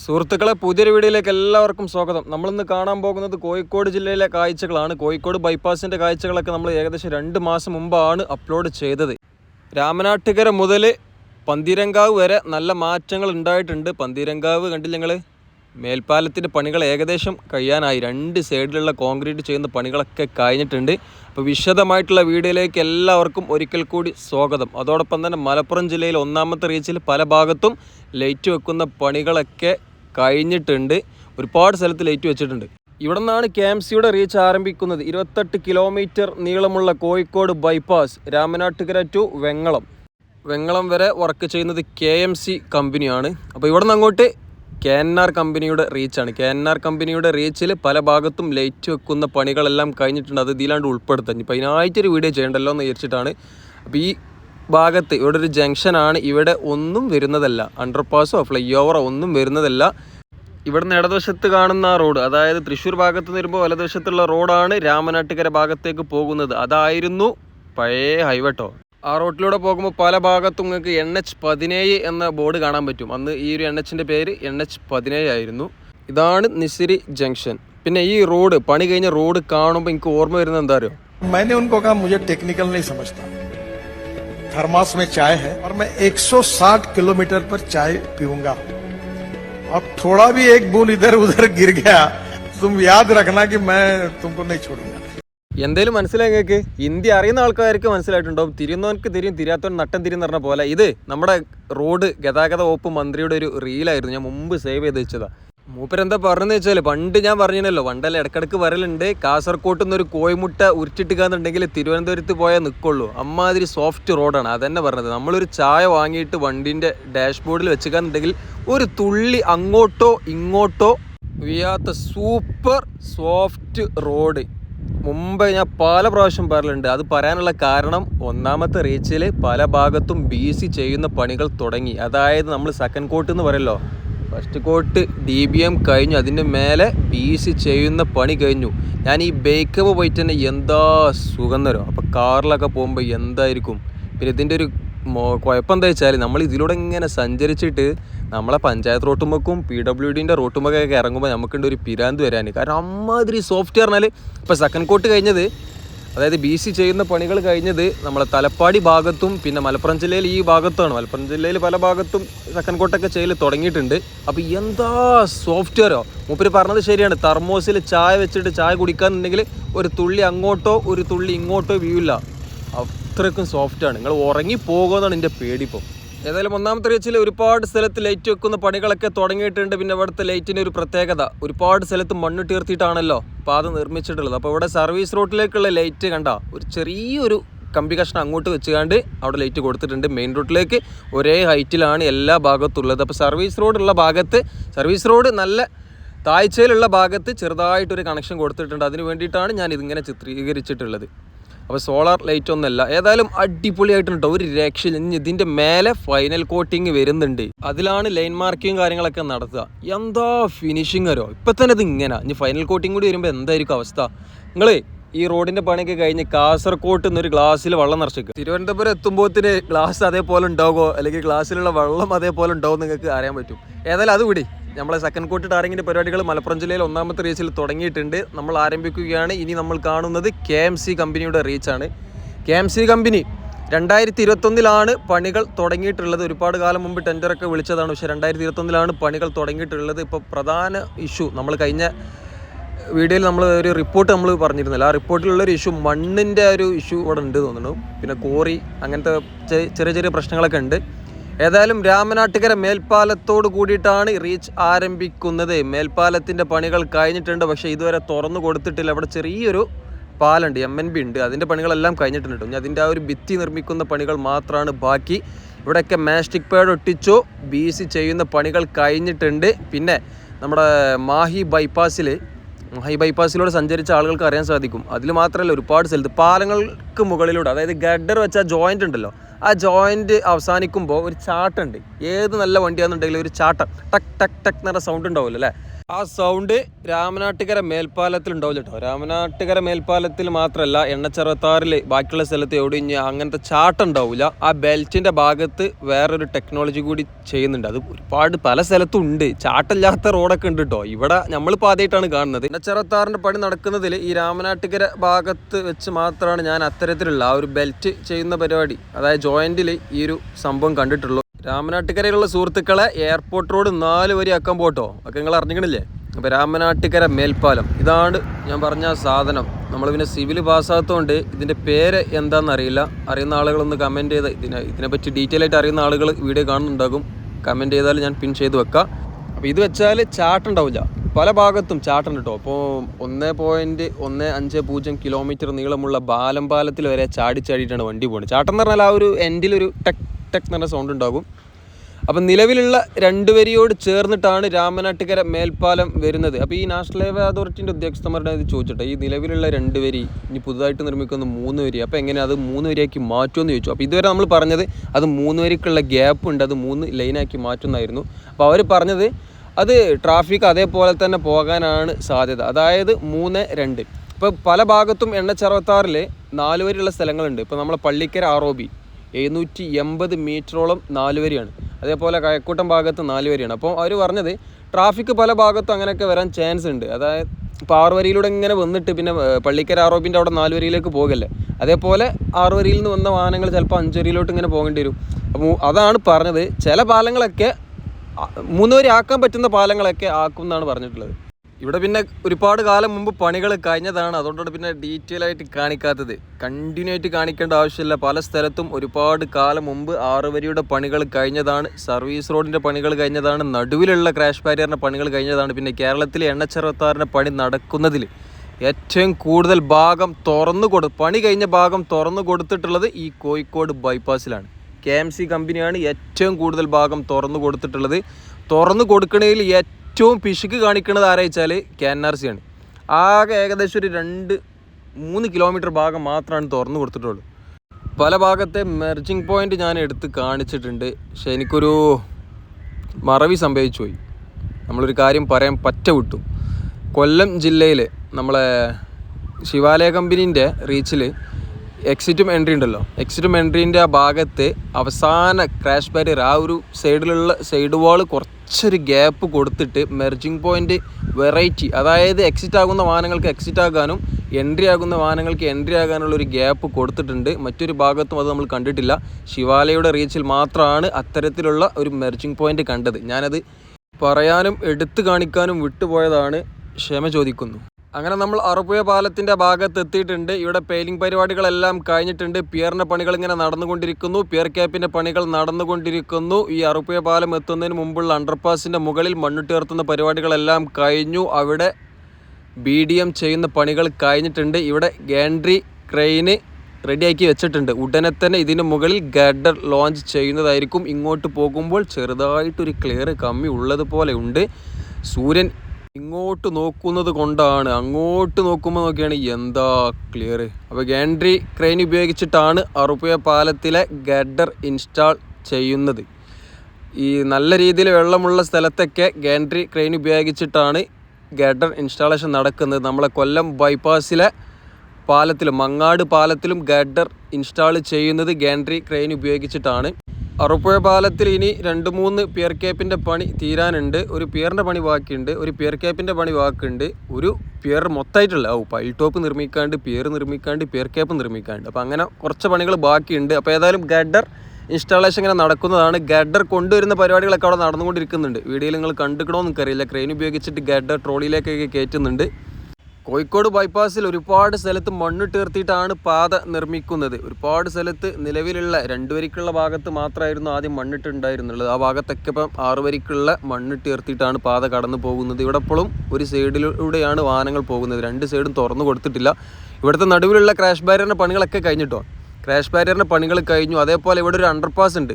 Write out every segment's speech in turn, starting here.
സുഹൃത്തുക്കളെ പുതിയൊരു വീഡിയോയിലേക്ക് എല്ലാവർക്കും സ്വാഗതം. നമ്മളിന്ന് കാണാൻ പോകുന്നത് കോഴിക്കോട് ജില്ലയിലെ കാഴ്ചകളാണ്. കോഴിക്കോട് ബൈപ്പാസിന്റെ കാഴ്ചകളൊക്കെ നമ്മൾ ഏകദേശം രണ്ട് മാസം മുമ്പാണ് അപ്ലോഡ് ചെയ്തത്. രാമനാട്ടുകര മുതൽ പന്തീരങ്കാവ് വരെ നല്ല മാറ്റങ്ങൾ ഉണ്ടായിട്ടുണ്ട്. പന്തീരങ്കാവ് കണ്ടില്ല ഞങ്ങൾ മേൽപ്പാലത്തിന്റെ പണികൾ ഏകദേശം കഴിയാനായി. രണ്ട് സൈഡിലുള്ള കോൺക്രീറ്റ് ചെയ്യുന്ന പണികളൊക്കെ കഴിഞ്ഞിട്ടുണ്ട്. അപ്പോൾ വിശദമായിട്ടുള്ള വീഡിയോയിലേക്ക് എല്ലാവർക്കും ഒരിക്കൽ കൂടി സ്വാഗതം. അതോടൊപ്പം തന്നെ മലപ്പുറം ജില്ലയിൽ ഒന്നാമത്തെ റീച്ചിൽ പല ഭാഗത്തും ലൈറ്റ് വെക്കുന്ന പണികളൊക്കെ കഴിഞ്ഞിട്ടുണ്ട്. ഒരുപാട് സ്ഥലത്ത് ലൈറ്റ് വെച്ചിട്ടുണ്ട്. ഇവിടെ നിന്നാണ് കെ എം സിയുടെ റീച്ച് ആരംഭിക്കുന്നത്. ഇരുപത്തെട്ട് കിലോമീറ്റർ നീളമുള്ള കോഴിക്കോട് ബൈപ്പാസ് രാമനാട്ടുകര ടു വെങ്ങളം. വെങ്ങളം വരെ വർക്ക് ചെയ്യുന്നത് കെ എം സി കമ്പനിയാണ്. അപ്പോൾ ഇവിടെ നിന്ന് അങ്ങോട്ട് കെ എൻ ആർ കമ്പനിയുടെ റീച്ചാണ് കെ എൻ ആർ കമ്പനിയുടെ റീച്ചിൽ പല ഭാഗത്തും ലൈറ്റ് വെക്കുന്ന പണികളെല്ലാം കഴിഞ്ഞിട്ടുണ്ട്. അത് ഇതിലാണ്ട് ഉൾപ്പെടുത്താൻ. ഇപ്പം അതിനായിട്ടൊരു വീഡിയോ ചെയ്യണ്ടല്ലോ എന്ന് വിചാരിച്ചിട്ടാണ്. അപ്പോൾ ഈ ഭാഗത്ത് ഇവിടെ ഒരു ജംഗ്ഷനാണ് ഇവിടെ ഒന്നും വരുന്നതല്ല. അണ്ടർപാസോ ഫ്ലൈ ഓവറോ ഒന്നും വരുന്നതല്ല. ഇവിടുന്ന് ഇടതുവശത്ത് കാണുന്ന ആ റോഡ് അതായത് തൃശ്ശൂർ ഭാഗത്ത് നിന്ന് വരുമ്പോൾ വലതുവശത്തുള്ള റോഡാണ് രാമനാട്ടുകര ഭാഗത്തേക്ക് പോകുന്നത്. അതായിരുന്നു പഴയ ഹൈവേട്ടോ ആ റോട്ടിലൂടെ പോകുമ്പോൾ പല ഭാഗത്തും നിങ്ങൾക്ക് എൻ എച്ച് പതിനേഴ് എന്ന ബോർഡ് കാണാൻ പറ്റും അന്ന് ഈ ഒരു എൻ എച്ചിൻ്റെ പേര് എൻ എച്ച് പതിനേഴ് ആയിരുന്നു ഇതാണ് നിസിരി ജംഗ്ഷൻ പിന്നെ ഈ റോഡ് പണി കഴിഞ്ഞ റോഡ് കാണുമ്പോൾ എനിക്ക് ഓർമ്മ വരുന്നത് എന്താ അറിയോ मैंने उनको कहा मुझे टेक्निकल नहीं समझता थर्मास में चाय है और मैं 160 किलोमीटर पर चाय पीऊंगा अब थोड़ा भी एक बूंद इधर उधर गिर गया तुम याद रखना कि मैं तुमको नहीं छोड़ूंगा എന്തേലും മനസ്സിലായി നിങ്ങൾക്ക് ഇന്ത്യ അറിയുന്ന ആൾക്കാർക്ക് മനസ്സിലായിട്ടുണ്ടാവും. തിരുന്നവനക്ക് തിരിയും തിരിയാത്തവൻ നട്ടം തിരിയും എന്ന് പറഞ്ഞ പോലെ. ഇത് നമ്മുടെ റോഡ് ഗതാഗത വകുപ്പ് മന്ത്രിയുടെ ഒരു റീലായിരുന്നു ഞാൻ മുമ്പ് സേവ് ചെയ്ത് വെച്ചതാ. മൂപ്പരെന്താ പറഞ്ഞെന്ന് വെച്ചാൽ പണ്ട് ഞാൻ പറഞ്ഞല്ലോ പണ്ടല്ല ഇടക്കിടക്ക് വരലുണ്ട്. കാസർകോട്ട് നിന്ന് ഒരു കോഴിമുട്ട ഉരുട്ടിട്ടുകാന്നുണ്ടെങ്കിൽ തിരുവനന്തപുരത്ത് പോയാൽ നിൽക്കുള്ളൂ അമ്മാതിരി സോഫ്റ്റ് റോഡാണ് അതന്നെ പറഞ്ഞത്. നമ്മളൊരു ചായ വാങ്ങിയിട്ട് വണ്ടിന്റെ ഡാഷ്ബോർഡിൽ വെച്ചുകാന്നുണ്ടെങ്കിൽ ഒരു തുള്ളി അങ്ങോട്ടോ ഇങ്ങോട്ടോ വീയാത്ത സൂപ്പർ സോഫ്റ്റ് റോഡ് മുമ്പ് ഞാൻ പല പ്രാവശ്യം പറയലുണ്ട് അത് പറയാനുള്ള കാരണം ഒന്നാമത്തെ റീച്ചിൽ പല ഭാഗത്തും ബി സി ചെയ്യുന്ന പണികൾ തുടങ്ങി. അതായത് നമ്മൾ സെക്കൻഡ് കോട്ട് എന്ന് പറയല്ലോ. First coat D B M കഴിഞ്ഞു. അതിന്റെ മേലെ ബി സി ചെയ്യുന്ന പണി കഴിഞ്ഞു. ഞാൻ ഈ ബേക്കപ്പ് പോയിട്ട് തന്നെ എന്താ തരും അപ്പോൾ കാറിലൊക്കെ പോകുമ്പോൾ എന്തായിരിക്കും? പിന്നെ ഇതിന്റെ ഒരു കുഴപ്പം എന്താ വെച്ചാൽ നമ്മൾ ഇതിലൂടെ ഇങ്ങനെ സഞ്ചരിച്ചിട്ട് നമ്മളെ പഞ്ചായത്ത് റോട്ടുമ്പക്കും പി ഡബ്ല്യു ഡിന്റെ റോട്ടുമ്പൊക്കെ ഇറങ്ങുമ്പോൾ നമുക്കുണ്ട് ഒരു പിരാന്ത് വരാൻ കാരണം അമ്മാതിരി സോഫ്റ്റ് പറഞ്ഞാൽ ഇപ്പോൾ സെക്കൻഡ് കോട്ട് കഴിഞ്ഞത് അതായത് ബി സി ചെയ്യുന്ന പണികൾ കഴിഞ്ഞത് നമ്മളെ തലപ്പാടി ഭാഗത്തും പിന്നെ മലപ്പുറം ജില്ലയിൽ ഈ ഭാഗത്താണ്. മലപ്പുറം ജില്ലയിൽ പല ഭാഗത്തും സെക്കൻഡ് കോട്ടൊക്കെ ചെയ്യൽ തുടങ്ങിയിട്ടുണ്ട്. അപ്പോൾ എന്താ സോഫ്റ്റ്വെയറോ മൂപ്പര് പറഞ്ഞത് ശരിയാണ്. തെർമോസിൽ ചായ വെച്ചിട്ട് ചായ കുടിക്കാന്നുണ്ടെങ്കിൽ ഒരു തുള്ളി അങ്ങോട്ടോ ഒരു തുള്ളി ഇങ്ങോട്ടോ വ്യൂ ഇല്ല. അത്രയ്ക്കും സോഫ്റ്റാണ് നിങ്ങൾ ഉറങ്ങി പോകുമെന്നാണ് എന്റെ പേടിപ്പം ഏതായാലും ഒന്നാമത്തെ റീച്ചിൽ ഒരുപാട് സ്ഥലത്ത് ലൈറ്റ് വെക്കുന്ന പണികളൊക്കെ തുടങ്ങിയിട്ടുണ്ട്. പിന്നെ ഇവിടുത്തെ ലൈറ്റിന്റെ ഒരു പ്രത്യേകത. ഒരുപാട് സ്ഥലത്ത് മണ്ണ് തീർത്തിട്ടാണല്ലോ പാത നിർമ്മിച്ചിട്ടുള്ളത്. അപ്പോൾ ഇവിടെ സർവീസ് റോഡിലേക്കുള്ള ലൈറ്റ് കണ്ട ഒരു ചെറിയൊരു കമ്പി കഷ്ണം അങ്ങോട്ട് വെച്ചുകൊണ്ട് അവിടെ ലൈറ്റ് കൊടുത്തിട്ടുണ്ട്. മെയിൻ റോഡിലേക്ക് ഒരേ ഹൈറ്റിലാണ് എല്ലാ ഭാഗത്തുള്ളത്. അപ്പോൾ സർവീസ് റോഡുള്ള ഭാഗത്ത് സർവീസ് റോഡ് നല്ല താഴ്ചയിലുള്ള ഭാഗത്ത് ചെറുതായിട്ടൊരു കണക്ഷൻ കൊടുത്തിട്ടുണ്ട്. അതിന് വേണ്ടിയിട്ടാണ് ഞാൻ ഇതിങ്ങനെ ചിത്രീകരിച്ചിട്ടുള്ളത്. അപ്പോൾ സോളാർ ലൈറ്റ് ഒന്നല്ല. ഏതായാലും അടിപൊളിയായിട്ടുണ്ട് ഒരു രക്ഷയില്ല. ഇനി ഇതിന്റെ മേലെ ഫൈനൽ കോട്ടിങ് വരുന്നുണ്ട്. അതിലാണ് ലൈൻ മാർക്കിങ് കാര്യങ്ങളൊക്കെ നടത്തുക. എന്താ ഫിനിഷിങ് വരോ ഇപ്പം തന്നെ ഇത് ഇങ്ങനെ. ഇനി ഫൈനൽ കോട്ടിങ് കൂടി വരുമ്പോൾ എന്തായിരിക്കും അവസ്ഥ? നിങ്ങളേ ഈ റോഡിന്റെ പണിയൊക്കെ കഴിഞ്ഞ് കാസർകോട്ട് നിന്ന് ഒരു ഗ്ലാസ്സിൽ വെള്ളം നിറച്ചിക്കുക തിരുവനന്തപുരം എത്തുമ്പോഴത്തിന് ഗ്ലാസ് അതേപോലെ ഉണ്ടാവുമോ? അല്ലെങ്കിൽ ഗ്ലാസ്സിലുള്ള വെള്ളം അതേപോലെ ഉണ്ടാവും നിങ്ങൾക്ക് അറിയാൻ പറ്റും. ഏതായാലും അത് വിടി. നമ്മളെ സെക്കൻഡ് കോട്ട് ടാറിങ്ങിന്റെ പരിപാടികൾ മലപ്പുറം ജില്ലയിൽ ഒന്നാമത്തെ റീച്ചിൽ തുടങ്ങിയിട്ടുണ്ട്. നമ്മൾ ആരംഭിക്കുകയാണ്. ഇനി നമ്മൾ കാണുന്നത് കെ എം സി കമ്പനിയുടെ റീച്ചാണ് കെ എം സി കമ്പനി രണ്ടായിരത്തി ഇരുപത്തൊന്നിലാണ് പണികൾ തുടങ്ങിയിട്ടുള്ളത്. ഒരുപാട് കാലം മുമ്പ് ടെൻഡറൊക്കെ വിളിച്ചതാണ്. പക്ഷേ രണ്ടായിരത്തി ഇരുപത്തൊന്നിലാണ് പണികൾ തുടങ്ങിയിട്ടുള്ളത്. ഇപ്പോൾ പ്രധാന ഇഷ്യൂ നമ്മൾ കഴിഞ്ഞ വീഡിയോയിൽ നമ്മൾ ഒരു റിപ്പോർട്ട് നമ്മൾ പറഞ്ഞിരുന്നില്ല. ആ റിപ്പോർട്ടിലുള്ള ഒരു ഇഷ്യൂ മണ്ണിന്റെ ഒരു ഇഷ്യൂ ഇവിടെ ഉണ്ട് തോന്നുന്നു. പിന്നെ കോറി അങ്ങനത്തെ ചെറിയ ചെറിയ പ്രശ്നങ്ങളൊക്കെ ഉണ്ട്. ഏതായാലും രാമനാട്ടുകര മേൽപ്പാലത്തോട് കൂടിയിട്ടാണ് റീച്ച് ആരംഭിക്കുന്നത്. മേൽപ്പാലത്തിന്റെ പണികൾ കഴിഞ്ഞിട്ടുണ്ട്. പക്ഷേ ഇതുവരെ തുറന്നു കൊടുത്തിട്ടില്ല. അവിടെ ചെറിയൊരു പാലുണ്ട് എം എൻ ബി ഉണ്ട്. അതിന്റെ പണികളെല്ലാം കഴിഞ്ഞിട്ടുണ്ട്. ഇനി അതിന്റെ ആ ഒരു ഭിത്തി നിർമ്മിക്കുന്ന പണികൾ മാത്രമാണ് ബാക്കി. ഇവിടെയൊക്കെ മാസ്റ്റിക് പേഡ് ഒട്ടിച്ചു. ബി സി ചെയ്യുന്ന പണികൾ കഴിഞ്ഞിട്ടുണ്ട്. പിന്നെ നമ്മുടെ മാഹി ബൈപ്പാസിൽ ഹൈ ബൈപ്പാസിലൂടെ സഞ്ചരിച്ച ആളുകൾക്ക് അറിയാൻ സാധിക്കും. അതിൽ മാത്രമല്ല ഒരുപാട് സ്ഥലത്ത് പാലങ്ങൾക്ക് മുകളിലൂടെ അതായത് ഗഡർ വെച്ച ജോയിന്റ് ഉണ്ടല്ലോ ആ ജോയിന്റ് അവസാനിക്കുമ്പോൾ ഒരു ചാട്ടുണ്ട്. ഏത് നല്ല വണ്ടിയാണെന്നുണ്ടെങ്കിലും ഒരു ചാട്ടം. ടക്ക് ടക്ക് ടക്ക് എന്ന് പറഞ്ഞ സൗണ്ട് ഉണ്ടാവില്ല അല്ലേ? ആ സൗണ്ട് രാമനാട്ടുകര മേൽപ്പാലത്തിൽ ഉണ്ടാവില്ല കേട്ടോ രാമനാട്ടുകര മേൽപ്പാലത്തിൽ മാത്രമല്ല എണ്ണച്ചെറുപത്താറിൽ ബാക്കിയുള്ള സ്ഥലത്ത് എവിടെ അങ്ങനത്തെ ചാട്ടം ഉണ്ടാവില്ല ആ ബെൽറ്റിന്റെ ഭാഗത്ത് വേറൊരു ടെക്നോളജി കൂടി ചെയ്യുന്നുണ്ട്. അത് ഒരുപാട് പല സ്ഥലത്തും ഉണ്ട് ചാട്ടമില്ലാത്ത റോഡൊക്കെ ഉണ്ട് കേട്ടോ ഇവിടെ നമ്മളിപ്പോൾ ആദ്യമായിട്ടാണ് കാണുന്നത്. എണ്ണച്ചെറുപത്താറിന്റെ പണി നടക്കുന്നതിൽ ഈ രാമനാട്ടുകര ഭാഗത്ത് വെച്ച് മാത്രമാണ് ഞാൻ അത്തരത്തിലുള്ള ആ ഒരു ബെൽറ്റ് ചെയ്യുന്ന പരിപാടി. അതായത് ജോയിന്റിൽ ഈ ഒരു സംഭവം കണ്ടിട്ടുള്ളൂ. രാമനാട്ടുകരയിലുള്ള സുഹൃത്തുക്കളെ എയർപോർട്ട് റോഡ് നാല് വരി അക്കം പോട്ടോ. ഒക്കെ നിങ്ങൾ അറിഞ്ഞിക്കണില്ലേ അപ്പോൾ രാമനാട്ടുകര മേൽപ്പാലം. ഇതാണ് ഞാൻ പറഞ്ഞ സാധനം. നമ്മൾ പിന്നെ സിവിൽ പാസ്സാകത്തോണ്ട് ഇതിന്റെ പേര് എന്താണെന്ന് അറിയില്ല. അറിയുന്ന ആളുകളൊന്ന് കമന്റ് ചെയ്ത് ഇതിനെ ഇതിനെപ്പറ്റി ഡീറ്റെയിൽ ആയിട്ട് അറിയുന്ന ആളുകൾ വീഡിയോ കാണുന്നുണ്ടാകും. കമന്റ് ചെയ്താൽ ഞാൻ പിൻ ചെയ്ത് വെക്കാം. അപ്പോൾ ഇത് വെച്ചാൽ ചാട്ടുണ്ടാവില്ല പല ഭാഗത്തും ചാട്ടുണ്ട് കേട്ടോ അപ്പോൾ ഒന്ന് പോയിന്റ് ഒന്ന് അഞ്ച് പൂജ്യം കിലോമീറ്റർ നീളമുള്ള ബാലം പാലത്തിൽ വരെ ചാടി ചാടിയിട്ടാണ് വണ്ടി പോകുന്നത് ചാട്ടം എന്ന് പറഞ്ഞാൽ ആ ഒരു എൻഡിലൊരു ടെക് ടെക് എന്ന് പറഞ്ഞ സൗണ്ട് ഉണ്ടാകും. അപ്പം നിലവിലുള്ള രണ്ട് വരിയോട് ചേർന്നിട്ടാണ് രാമനാട്ടുകര മേൽപ്പാലം വരുന്നത്. അപ്പോൾ ഈ നാഷണൽ ഹൈവേ അതോറിറ്റിന്റെ ഉദ്യോഗസ്ഥന്മാരുടെ ഇത് ചോദിച്ചിട്ട് ഈ നിലവിലുള്ള രണ്ട് വരി ഇനി പുതുതായിട്ട് നിർമ്മിക്കുന്ന മൂന്ന് വരി അപ്പോൾ എങ്ങനെ അത് മൂന്ന് വരിയാക്കി മാറ്റുമെന്ന് ചോദിച്ചു. അപ്പോൾ ഇതുവരെ നമ്മൾ പറഞ്ഞത് അത് മൂന്ന് വരിക്കുള്ള ഗ്യാപ്പ് ഉണ്ട് അത് മൂന്ന് ലൈനാക്കി മാറ്റുന്നതായിരുന്നു അപ്പോൾ അവർ പറഞ്ഞത് അത് ട്രാഫിക് അതേപോലെ തന്നെ പോകാനാണ് സാധ്യത. അതായത് മൂന്ന് രണ്ട്. ഇപ്പോൾ പല ഭാഗത്തും എണ്ണച്ചറുപത്താറിൽ നാല് വരെയുള്ള സ്ഥലങ്ങളുണ്ട്. ഇപ്പോൾ നമ്മളെ പള്ളിക്കര ആർ ഒ ബി എഴുന്നൂറ്റി എൺപത് മീറ്ററോളം നാല് വരിയാണ്. അതേപോലെ കയക്കൂട്ടം ഭാഗത്ത് നാല് വരിയാണ്. അപ്പോൾ അവർ പറഞ്ഞത് ട്രാഫിക് പല ഭാഗത്തും അങ്ങനെയൊക്കെ വരാൻ ചാൻസ് ഉണ്ട്. അതായത് ഇപ്പോൾ ഇങ്ങനെ വന്നിട്ട് പിന്നെ പള്ളിക്കര ആറോപ്പിന്റെ അവിടെ നാല് വരിയിലേക്ക് പോകല്ലേ? അതേപോലെ ആറുവരിയിൽ നിന്ന് വന്ന വാഹനങ്ങൾ ചിലപ്പോൾ അഞ്ച് വരിയിലോട്ട് ഇങ്ങനെ പോകേണ്ടി വരും. അപ്പോൾ അതാണ് പറഞ്ഞത്. ചില പാലങ്ങളൊക്കെ മൂന്നുവരി മൂന്ന് വരി ആക്കാൻ പറ്റുന്ന പാലങ്ങളൊക്കെ ആക്കും എന്നാണ് പറഞ്ഞിട്ടുള്ളത്. ഇവിടെ പിന്നെ ഒരുപാട് കാലം മുമ്പ് പണികൾ കഴിഞ്ഞതാണ്. അതുകൊണ്ടാണ് പിന്നെ ഡീറ്റെയിൽ ആയിട്ട് കാണിക്കാത്തത്. കണ്ടിന്യൂ ആയിട്ട് കാണിക്കേണ്ട ആവശ്യമില്ല. പല സ്ഥലത്തും ഒരുപാട് കാലം മുമ്പ് ആറ് വരിയുടെ പണികൾ കഴിഞ്ഞതാണ്. സർവീസ് റോഡിന്റെ പണികൾ കഴിഞ്ഞതാണ്. നടുവിലുള്ള ക്രാഷ് ബാരിയറിന്റെ പണികൾ കഴിഞ്ഞതാണ്. പിന്നെ കേരളത്തിലെ എണ്ണച്ചെറുത്താറിന്റെ പണി നടക്കുന്നതിൽ ഏറ്റവും കൂടുതൽ ഭാഗം തുറന്നു കൊടു പണി കഴിഞ്ഞ ഭാഗം തുറന്നു കൊടുത്തിട്ടുള്ളത് ഈ കോഴിക്കോട് ബൈപ്പാസിലാണ് കെ എം സി കമ്പനിയാണ് ഏറ്റവും കൂടുതൽ ഭാഗം തുറന്നു കൊടുത്തിട്ടുള്ളത്. തുറന്നു കൊടുക്കണതിൽ ഏറ്റവും പിശുക്ക് കാണിക്കുന്നത് ആരാ വെച്ചാൽ കെ എൻ ആർ സി ആണ്. ആകെ ഏകദേശം ഒരു രണ്ട് മൂന്ന് കിലോമീറ്റർ ഭാഗം മാത്രമാണ് തുറന്നു കൊടുത്തിട്ടുള്ളൂ. പല ഭാഗത്തെ മെർജിങ് പോയിന്റ് ഞാൻ എടുത്ത് കാണിച്ചിട്ടുണ്ട്. പക്ഷെ എനിക്കൊരു മറവി സംഭവിച്ചു പോയി. നമ്മളൊരു കാര്യം പറയാൻ പറ്റ വിട്ടു. കൊല്ലം ജില്ലയിൽ നമ്മളെ ശിവാലയ കമ്പനീന്റെ റീച്ചിൽ എക്സിറ്റും എൻട്രി ഉണ്ടല്ലോ. എക്സിറ്റും എൻട്രീന്റെ ആ ഭാഗത്ത് അവസാന ക്രാഷ് ബാരിയർ ആ ഒരു സൈഡിലുള്ള സൈഡ് വാൾ കുറച്ചൊരു ഗ്യാപ്പ് കൊടുത്തിട്ട് മെർജിങ് പോയിന്റ് വെറൈറ്റി അതായത് എക്സിറ്റ് ആകുന്ന വാഹനങ്ങൾക്ക് എക്സിറ്റ് ആകാനും എൻട്രി ആകുന്ന വാഹനങ്ങൾക്ക് എൻട്രി ആകാനുള്ള ഒരു ഗ്യാപ്പ് കൊടുത്തിട്ടുണ്ട്. മറ്റൊരു ഭാഗത്തും അത് നമ്മൾ കണ്ടിട്ടില്ല. ശിവാലയുടെ റീച്ചിൽ മാത്രമാണ് അത്തരത്തിലുള്ള ഒരു മെർജിങ് പോയിന്റ് കണ്ടത്. ഞാനത് പറയാനും എടുത്തു കാണിക്കാനും വിട്ടുപോയതാണ്. ക്ഷമ ചോദിക്കുന്നു. അങ്ങനെ നമ്മൾ അറുപുഴ പാലത്തിന്റെ ഭാഗത്ത് എത്തിയിട്ടുണ്ട്. ഇവിടെ പെയിലിംഗ് പരിപാടികളെല്ലാം കഴിഞ്ഞിട്ടുണ്ട്. പിയറിന്റെ പണികൾ ഇങ്ങനെ നടന്നുകൊണ്ടിരിക്കുന്നു. പിയർ ക്യാപ്പിന്റെ പണികൾ നടന്നുകൊണ്ടിരിക്കുന്നു. ഈ അറുപുഴ പാലം എത്തുന്നതിന് മുമ്പുള്ള അണ്ടർപാസിന്റെ മുകളിൽ മണ്ണിട്ടുയർത്തുന്ന പരിപാടികളെല്ലാം കഴിഞ്ഞു. അവിടെ ബി ഡി എം ചെയ്യുന്ന പണികൾ കഴിഞ്ഞിട്ടുണ്ട്. ഇവിടെ ഗാൻഡ്രി ക്രെയിന് റെഡിയാക്കി വെച്ചിട്ടുണ്ട്. ഉടനെ തന്നെ ഇതിന് മുകളിൽ ഗഡർ ലോഞ്ച് ചെയ്യുന്നതായിരിക്കും. ഇങ്ങോട്ട് പോകുമ്പോൾ ചെറുതായിട്ടൊരു ക്ലിയർ കമ്മി ഉള്ളതുപോലെ ഉണ്ട്. സൂര്യൻ ഇങ്ങോട്ട് നോക്കുന്നത് കൊണ്ടാണ്. അങ്ങോട്ട് നോക്കുമ്പോൾ നോക്കിയാണ് എന്താ ക്ലിയർ അപ്പോൾ ഗാൻഡ്രി ക്രെയിൻ ഉപയോഗിച്ചിട്ടാണ് അറുപുഴ പാലത്തിലെ ഗഡർ ഇൻസ്റ്റാൾ ചെയ്യുന്നത്. ഈ നല്ല രീതിയിൽ വെള്ളമുള്ള സ്ഥലത്തൊക്കെ ഗാൻഡ്രി ക്രെയിൻ ഉപയോഗിച്ചിട്ടാണ് ഗഡർ ഇൻസ്റ്റാളേഷൻ നടക്കുന്നത്. നമ്മളെ കൊല്ലം ബൈപ്പാസിലെ പാലത്തിലും മങ്ങാട് പാലത്തിലും ഗഡർ ഇൻസ്റ്റാൾ ചെയ്യുന്നത് ഗാൻഡ്രി ക്രെയിൻ ഉപയോഗിച്ചിട്ടാണ്. അറുപ്പുഴ പാലത്തിൽ ഇനി രണ്ട് മൂന്ന് പിയർ കേപ്പിന്റെ പണി തീരാനുണ്ട്. ഒരു പിയറിന്റെ പണി ബാക്കിയുണ്ട്. ഒരു പിയർ കേപ്പിന്റെ പണി ബാക്കിയുണ്ട്. ഒരു പിയർ മൊത്തമായിട്ടുള്ള ഓ പൈൽ ടോപ്പ് നിർമ്മിക്കാണ്ട് പിയർ നിർമ്മിക്കാണ്ട് പിയർ കേപ്പ് നിർമ്മിക്കാണ്ട്. അപ്പോൾ അങ്ങനെ കുറച്ച് പണികൾ ബാക്കിയുണ്ട്. അപ്പോൾ ഏതായാലും ഗഡർ ഇൻസ്റ്റാളേഷൻ ഇങ്ങനെ നടക്കുന്നതാണ്. ഗഡർ കൊണ്ടുവരുന്ന പരിപാടികളൊക്കെ അവിടെ നടന്നുകൊണ്ടിരിക്കുന്നുണ്ട്. വീഡിയോയിൽ നിങ്ങൾ കണ്ടിക്കണമെന്ന് എനിക്കറിയില്ല ക്രെയിൻ ഉപയോഗിച്ചിട്ട് ഗഡർ ട്രോളിയിലേക്കൊക്കെ കയറ്റുന്നുണ്ട്. കോഴിക്കോട് ബൈപ്പാസിൽ ഒരുപാട് സ്ഥലത്ത് മണ്ണിട്ട് തീർത്തിയിട്ടാണ് പാത നിർമ്മിക്കുന്നത്. ഒരുപാട് സ്ഥലത്ത് നിലവിലുള്ള രണ്ടുവരിക്കുള്ള ഭാഗത്ത് മാത്രമായിരുന്നു ആദ്യം മണ്ണിട്ടുണ്ടായിരുന്നുള്ളത്. ആ ഭാഗത്തൊക്കെ ഇപ്പം ആറ് വരിക്കുള്ള മണ്ണിട്ട് തീർത്തിയിട്ടാണ് പാത കടന്നു പോകുന്നത്. ഇവിടെ ഇപ്പോഴും ഒരു സൈഡിലൂടെയാണ് വാഹനങ്ങൾ പോകുന്നത്. രണ്ട് സൈഡും തുറന്നു കൊടുത്തിട്ടില്ല. ഇവിടുത്തെ നടുവിലുള്ള ക്രാഷ് ബാരിയറിന്റെ പണികളൊക്കെ കഴിഞ്ഞിട്ടോ? ക്രാഷ് ബാരിയറിന്റെ പണികൾ കഴിഞ്ഞു. അതേപോലെ ഇവിടെ ഒരു അണ്ടർപാസ് ഉണ്ട്.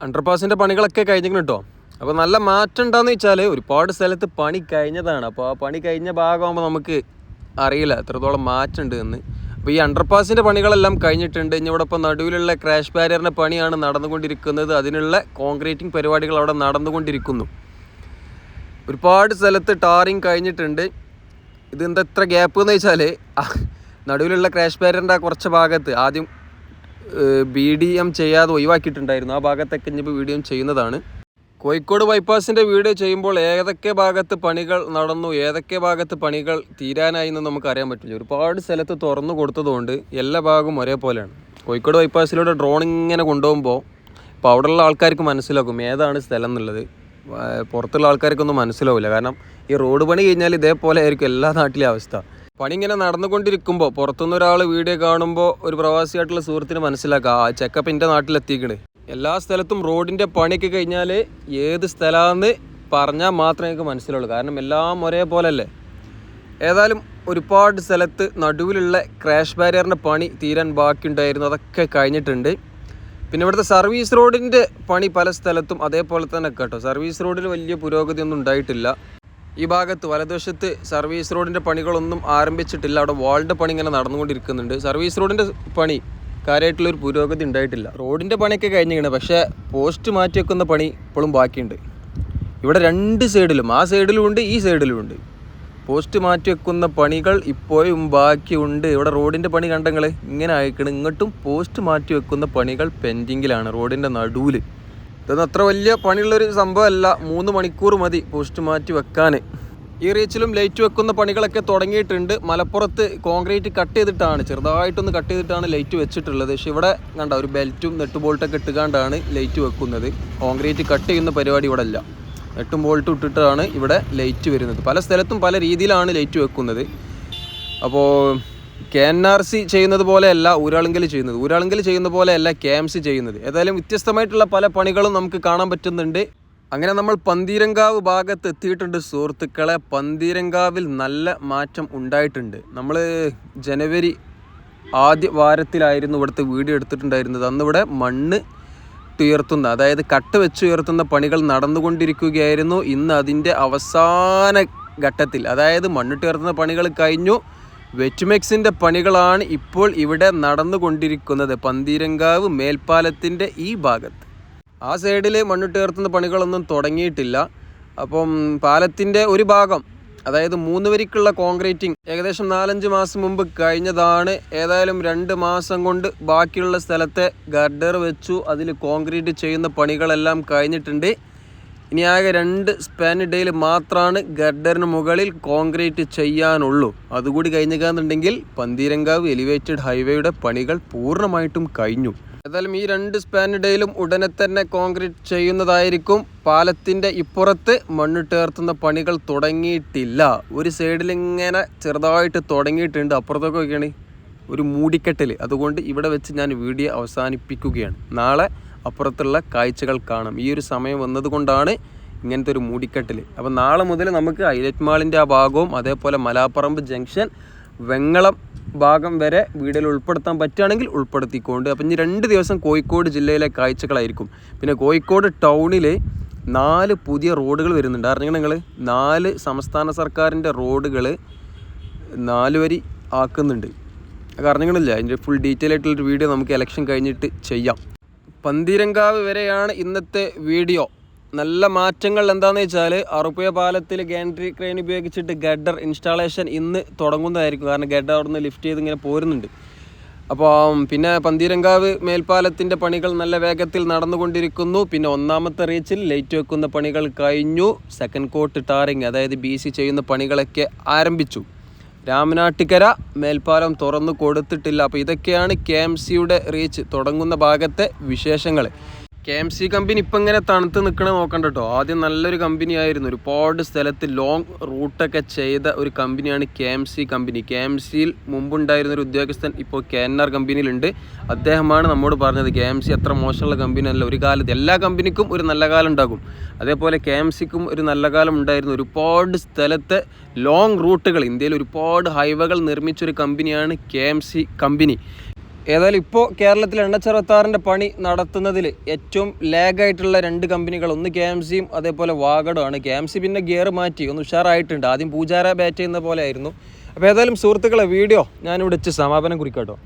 അണ്ടർപാസിന്റെ പണികളൊക്കെ കഴിഞ്ഞിട്ടോ അപ്പോൾ നല്ല മാറ്റം ഉണ്ടാകുന്ന വെച്ചാൽ ഒരുപാട് സ്ഥലത്ത് പണി കഴിഞ്ഞതാണ്. അപ്പോൾ ആ പണി കഴിഞ്ഞ ഭാഗമാകുമ്പോൾ നമുക്ക് അറിയില്ല. എത്രത്തോളം മാറ്റം ഉണ്ട് എന്ന്. അപ്പോൾ ഈ അണ്ടർപാസിന്റെ പണികളെല്ലാം കഴിഞ്ഞിട്ടുണ്ട്. ഇനി ഇവിടെ ഇപ്പോൾ നടുവിലുള്ള ക്രാഷ് ബാരിയറിന്റെ പണിയാണ് നടന്നുകൊണ്ടിരിക്കുന്നത്. അതിനുള്ള കോൺക്രീറ്റിംഗ് പരിപാടികൾ അവിടെ നടന്നുകൊണ്ടിരിക്കുന്നു. ഒരുപാട് സ്ഥലത്ത് ടാറിങ് കഴിഞ്ഞിട്ടുണ്ട്. ഇത് എത്ര ഗ്യാപ്പ് എന്ന് വെച്ചാൽ നടുവിലുള്ള ക്രാഷ് ബാരിയറിന്റെ കുറച്ച് ഭാഗത്ത് ആദ്യം ബി ഡി എം ചെയ്യാതെ ഒഴിവാക്കിയിട്ടുണ്ടായിരുന്നു. ആ ഭാഗത്തൊക്കെ ഇനിയിപ്പോൾ എം ചെയ്യുന്നതാണ്. കോഴിക്കോട് ബൈപ്പാസിന്റെ വീഡിയോ ചെയ്യുമ്പോൾ ഏതൊക്കെ ഭാഗത്ത് പണികൾ നടന്നു ഏതൊക്കെ ഭാഗത്ത് പണികൾ തീരാനായി എന്ന് നമുക്ക് അറിയാൻ പറ്റില്ല. ഒരുപാട് സ്ഥലത്ത് തുറന്നു കൊടുത്തതുകൊണ്ട് എല്ലാ ഭാഗവും ഒരേപോലെയാണ്. കോഴിക്കോട് ബൈപ്പാസിലൂടെ ഡ്രോൺ ഇങ്ങനെ കൊണ്ടുപോകുമ്പോൾ ഇപ്പോൾ അവിടെയുള്ള ആൾക്കാർക്ക് മനസ്സിലാക്കും ഏതാണ് സ്ഥലം എന്നുള്ളത്. പുറത്തുള്ള ആൾക്കാർക്കൊന്നും മനസ്സിലാവില്ല. കാരണം ഈ റോഡ് പണി കഴിഞ്ഞാൽ ഇതേപോലെ ആയിരിക്കും എല്ലാ നാട്ടിലെ അവസ്ഥ. പണി ഇങ്ങനെ നടന്നുകൊണ്ടിരിക്കുമ്പോൾ പുറത്തുനിന്ന് ഒരാൾ വീഡിയോ കാണുമ്പോൾ ഒരു പ്രവാസിയായിട്ടുള്ള സുഹൃത്തിന് മനസ്സിലാക്കാം ആ ചെക്കപ്പ് എന്റെ നാട്ടിലെത്തിക്കണ്. എല്ലാ സ്ഥലത്തും റോഡിന്റെ പണിയൊക്കെ കഴിഞ്ഞാൽ ഏത് സ്ഥലമാണെന്ന് പറഞ്ഞാൽ മാത്രമേ എനിക്ക് മനസ്സിലുള്ളൂ. കാരണം എല്ലാം ഒരേപോലെ അല്ലേ ഏതായാലും ഒരുപാട് സ്ഥലത്ത് നടുവിലുള്ള ക്രാഷ് ബാരിയറിന്റെ പണി തീരാൻ ബാക്കിയുണ്ടായിരുന്നു. അതൊക്കെ കഴിഞ്ഞിട്ടുണ്ട്. പിന്നെ ഇവിടുത്തെ സർവീസ് റോഡിന്റെ പണി പല സ്ഥലത്തും അതേപോലെ തന്നെ കേട്ടോ. സർവീസ് റോഡിൽ വലിയ പുരോഗതി ഒന്നും ഉണ്ടായിട്ടില്ല. ഈ ഭാഗത്ത് വലതുവശത്ത് സർവീസ് റോഡിന്റെ പണികളൊന്നും ആരംഭിച്ചിട്ടില്ല. അവിടെ വാളിന്റെ പണി ഇങ്ങനെ നടന്നുകൊണ്ടിരിക്കുന്നുണ്ട്. സർവീസ് റോഡിന്റെ പണി കാര്യമായിട്ടുള്ളൊരു പുരോഗതി ഉണ്ടായിട്ടില്ല. റോഡിന്റെ പണിയൊക്കെ കഴിഞ്ഞിരിക്കണം. പക്ഷേ പോസ്റ്റ് മാറ്റി വെക്കുന്ന പണി ഇപ്പോഴും ബാക്കിയുണ്ട്. ഇവിടെ രണ്ട് സൈഡിലും ആ സൈഡിലും ഉണ്ട് ഈ സൈഡിലും ഉണ്ട്. പോസ്റ്റ് മാറ്റി വെക്കുന്ന പണികൾ ഇപ്പോഴും ബാക്കിയുണ്ട്. ഇവിടെ റോഡിന്റെ പണി കണ്ടങ്ങൾ ഇങ്ങനെ അയക്കണം ഇങ്ങോട്ടും പോസ്റ്റ് മാറ്റി വെക്കുന്ന പണികൾ പെൻഡിങ്ങിലാണ്. റോഡിന്റെ നടുവിൽ ഇതൊന്നും അത്ര വലിയ പണിയുള്ളൊരു സംഭവമല്ല. മൂന്ന് മണിക്കൂർ മതി പോസ്റ്റ് മാറ്റി വെക്കാൻ. ഈ റീച്ചിലും ലൈറ്റ് വെക്കുന്ന പണികളൊക്കെ തുടങ്ങിയിട്ടുണ്ട്. മലപ്പുറത്ത് കോൺക്രീറ്റ് കട്ട് ചെയ്തിട്ടാണ് ചെറുതായിട്ടൊന്ന് കട്ട് ചെയ്തിട്ടാണ് ലൈറ്റ് വെച്ചിട്ടുള്ളത്. പക്ഷെ ഇവിടെ കണ്ട ഒരു ബെൽറ്റും നെട്ട് ബോൾട്ടൊക്കെ ഇട്ടുകൊണ്ടാണ് ലൈറ്റ് വെക്കുന്നത്. കോൺക്രീറ്റ് കട്ട് ചെയ്യുന്ന പരിപാടി ഇവിടെ അല്ല നെട്ടും ബോൾട്ടും ഇട്ടിട്ടാണ് ഇവിടെ ലൈറ്റ് വരുന്നത്. പല സ്ഥലത്തും പല രീതിയിലാണ് ലൈറ്റ് വെക്കുന്നത്. അപ്പോൾ കെ എൻ ആർ സി ചെയ്യുന്നത് പോലെയല്ല ഊരാളുങ്കൽ ചെയ്യുന്നത്. ഊരാളുങ്കൽ ചെയ്യുന്ന പോലെയല്ല കെ എം സി ചെയ്യുന്നത്. ഏതായാലും വ്യത്യസ്തമായിട്ടുള്ള പല പണികളും നമുക്ക് കാണാൻ പറ്റുന്നുണ്ട്. അങ്ങനെ നമ്മൾ പന്തീരങ്കാവ് ഭാഗത്ത് എത്തിയിട്ടുണ്ട് സുഹൃത്തുക്കളെ. പന്തീരങ്കാവിൽ നല്ല മാറ്റം ഉണ്ടായിട്ടുണ്ട്. നമ്മൾ ജനുവരി ആദ്യ വാരത്തിലായിരുന്നു ഇവിടുത്തെ വീഡിയോ എടുത്തിട്ടുണ്ടായിരുന്നത്. അന്നിവിടെ മണ്ണ് ഉയർത്തുന്ന അതായത് കട്ട് വെച്ച് ഉയർത്തുന്ന പണികൾ നടന്നുകൊണ്ടിരിക്കുകയായിരുന്നു. ഇന്ന് അതിന്റെ അവസാന ഘട്ടത്തിൽ അതായത് മണ്ണിട്ട് ഉയർത്തുന്ന പണികൾ കഴിഞ്ഞു. വെറ്റ്മെക്സിന്റെ പണികളാണ് ഇപ്പോൾ ഇവിടെ നടന്നുകൊണ്ടിരിക്കുന്നത്. പന്തീരങ്കാവ് മേൽപ്പാലത്തിന്റെ ഈ ഭാഗത്ത്. ആ സൈഡിൽ മണ്ണിട്ട് ഉയർത്തുന്ന പണികളൊന്നും തുടങ്ങിയിട്ടില്ല. അപ്പം പാലത്തിന്റെ ഒരു ഭാഗം അതായത് മൂന്ന് വരിക്കുള്ള കോൺക്രീറ്റിംഗ് ഏകദേശം നാലഞ്ച് മാസം മുമ്പ് കഴിഞ്ഞതാണ്. ഏതായാലും രണ്ട് മാസം കൊണ്ട് ബാക്കിയുള്ള സ്ഥലത്തെ ഗർഡർ വെച്ചു. അതിൽ കോൺക്രീറ്റ് ചെയ്യുന്ന പണികളെല്ലാം കഴിഞ്ഞിട്ടുണ്ട്. ഇനി ആകെ രണ്ട് സ്പാനിഡയിൽ മാത്രമാണ് ഗർഡറിന് മുകളിൽ കോൺക്രീറ്റ് ചെയ്യാനുള്ളൂ. അതുകൂടി കഴിഞ്ഞിക്കാന്നുണ്ടെങ്കിൽ പന്തീരങ്കാവ് എലിവേറ്റഡ് ഹൈവേയുടെ പണികൾ പൂർണമായിട്ടും കഴിഞ്ഞു. ഏതായാലും ഈ രണ്ട് സ്പാനിഡയിലും ഉടനെ തന്നെ കോൺക്രീറ്റ് ചെയ്യുന്നതായിരിക്കും. പാലത്തിന്റെ ഇപ്പുറത്ത് മണ്ണിട്ടേർത്തുന്ന പണികൾ തുടങ്ങിയിട്ടില്ല. ഒരു സൈഡിൽ ഇങ്ങനെ ചെറുതായിട്ട് തുടങ്ങിയിട്ടുണ്ട്. അപ്പുറത്തൊക്കെയാണ് ഒരു മൂടിക്കെട്ടൽ അതുകൊണ്ട് ഇവിടെ വെച്ച് ഞാൻ വീഡിയോ അവസാനിപ്പിക്കുകയാണ്. നാളെ അപ്പുറത്തുള്ള കാഴ്ചകൾ കാണാം. ഈ ഒരു സമയം വന്നതുകൊണ്ടാണ് ഇങ്ങനത്തെ ഒരു മൂടിക്കെട്ടിൽ അപ്പോൾ നാളെ മുതൽ നമുക്ക് ഹൈലൈറ്റ് മാളിന്റെ ആ ഭാഗവും അതേപോലെ മലാപ്പറമ്പ് ജംഗ്ഷൻ വെങ്ങളം ഭാഗം വരെ വീഡിയോയിൽ ഉൾപ്പെടുത്താൻ പറ്റുകയാണെങ്കിൽ ഉൾപ്പെടുത്തിക്കൊണ്ട്. അപ്പം ഇനി രണ്ട് ദിവസം കോഴിക്കോട് ജില്ലയിലെ കാഴ്ചകളായിരിക്കും. പിന്നെ കോഴിക്കോട് ടൗണിൽ നാല് പുതിയ റോഡുകൾ വരുന്നുണ്ട്. അറിഞ്ഞാൽ നിങ്ങൾ നാല് സംസ്ഥാന സർക്കാരിന്റെ റോഡുകൾ നാല് വരി ആക്കുന്നുണ്ട്. അറിഞ്ഞില്ല അതിന്റെ ഫുൾ ഡീറ്റെയിൽ ആയിട്ടുള്ളൊരു വീഡിയോ നമുക്ക് ഇലക്ഷൻ കഴിഞ്ഞിട്ട് ചെയ്യാം. പന്തീരങ്കാവ് വരെയാണ് ഇന്നത്തെ വീഡിയോ. നല്ല മാറ്റങ്ങൾ എന്താണെന്ന് വെച്ചാൽ അറുപ്പയ പാലത്തിൽ ഗാൻട്രി ക്രെയിൻ ഉപയോഗിച്ചിട്ട് ഗഡർ ഇൻസ്റ്റാളേഷൻ ഇന്ന് തുടങ്ങുന്നതായിരിക്കും. കാരണം ഗഡർ അവിടെ നിന്ന് ലിഫ്റ്റ് ചെയ്ത് ഇങ്ങനെ പോരുന്നുണ്ട്. അപ്പോൾ പിന്നെ പന്തീരങ്കാവ് മേൽപ്പാലത്തിന്റെ പണികൾ നല്ല വേഗത്തിൽ നടന്നുകൊണ്ടിരിക്കുന്നു. പിന്നെ ഒന്നാമത്തെ റീച്ചിൽ ലൈറ്റ് വെക്കുന്ന പണികൾ കഴിഞ്ഞു. സെക്കൻഡ് കോട്ട് ടാറിങ് അതായത് ബി ചെയ്യുന്ന പണികളൊക്കെ ആരംഭിച്ചു. രാമനാട്ടിക്കര മേൽപ്പാലം തുറന്നു കൊടുത്തിട്ടില്ല. അപ്പോൾ ഇതൊക്കെയാണ് കെ എം സിയുടെ റീച്ച്. തുടങ്ങുന്ന ഭാഗത്തെ വിശേഷങ്ങൾ കെ എം സി കമ്പനി ഇപ്പം ഇങ്ങനെ തണുത്ത് നിൽക്കണ നോക്കണ്ട കേട്ടോ ആദ്യം നല്ലൊരു കമ്പനി ആയിരുന്നു. ഒരുപാട് സ്ഥലത്ത് ലോങ് റൂട്ടൊക്കെ ചെയ്ത ഒരു കമ്പനിയാണ് K M C company K M സിയിൽ മുമ്പുണ്ടായിരുന്ന ഒരു ഉദ്യോഗസ്ഥൻ ഇപ്പോൾ കെ എൻ ആർ കമ്പനിയിലുണ്ട് അദ്ദേഹമാണ് നമ്മോട് പറഞ്ഞത് കെ എം സി അത്ര മോശമുള്ള കമ്പനി അല്ല. ഒരു കാലത്ത് എല്ലാ കമ്പനിക്കും ഒരു നല്ല കാലം ഉണ്ടാകും. അതേപോലെ കെ എം സിക്കും ഒരു നല്ല കാലം ഉണ്ടായിരുന്നു. ഒരുപാട് സ്ഥലത്തെ ലോങ് റൂട്ടുകൾ ഇന്ത്യയിൽ ഒരുപാട് ഹൈവേകൾ നിർമ്മിച്ചൊരു കമ്പനിയാണ് കെ എം സി കമ്പനി ഏതായാലും ഇപ്പോൾ കേരളത്തിൽ എണ്ണച്ചെറുത്താറിന്റെ പണി നടത്തുന്നതിൽ ഏറ്റവും ലാഗായിട്ടുള്ള രണ്ട് കമ്പനികൾ ഒന്ന് കെ എം സിയും അതേപോലെ വാഗഡുമാണ് കെ എം സി പിന്നെ ഗിയർ മാറ്റി. ഒന്ന് ഉഷാറായിട്ടുണ്ട്. ആദ്യം പൂജാര ബാറ്റ് ചെയ്യുന്ന പോലെ ആയിരുന്നു. അപ്പോൾ ഏതായാലും സുഹൃത്തുക്കളെ വീഡിയോ ഞാനിവിടെ വെച്ച് സമാപനം കുറിക്കട്ടോ.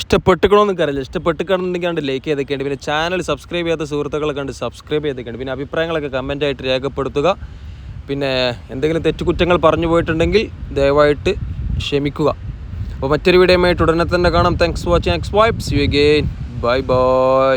ഇഷ്ടപ്പെട്ടുക്കണമെന്ന് അറിയില്ല ഇഷ്ടപ്പെട്ടുക്കണമെന്നുണ്ടെങ്കിൽ കണ്ട് ലൈക്ക് ചെയ്തൊക്കെയുണ്ട് പിന്നെ ചാനൽ സബ്സ്ക്രൈബ് ചെയ്യാത്ത സുഹൃത്തുക്കളെ കണ്ട് സബ്സ്ക്രൈബ് ചെയ്തൊക്കെയുണ്ട് പിന്നെ അഭിപ്രായങ്ങളൊക്കെ കമന്റായിട്ട് രേഖപ്പെടുത്തുക. പിന്നെ എന്തെങ്കിലും തെറ്റുകുറ്റങ്ങൾ പറഞ്ഞു പോയിട്ടുണ്ടെങ്കിൽ ദയവായിട്ട് ക്ഷമിക്കുക. അപ്പോൾ മറ്റൊരു വീഡിയോയുമായിട്ട് ഉടനെ തന്നെ കാണാം. Thanks watching X vibes you again bye bye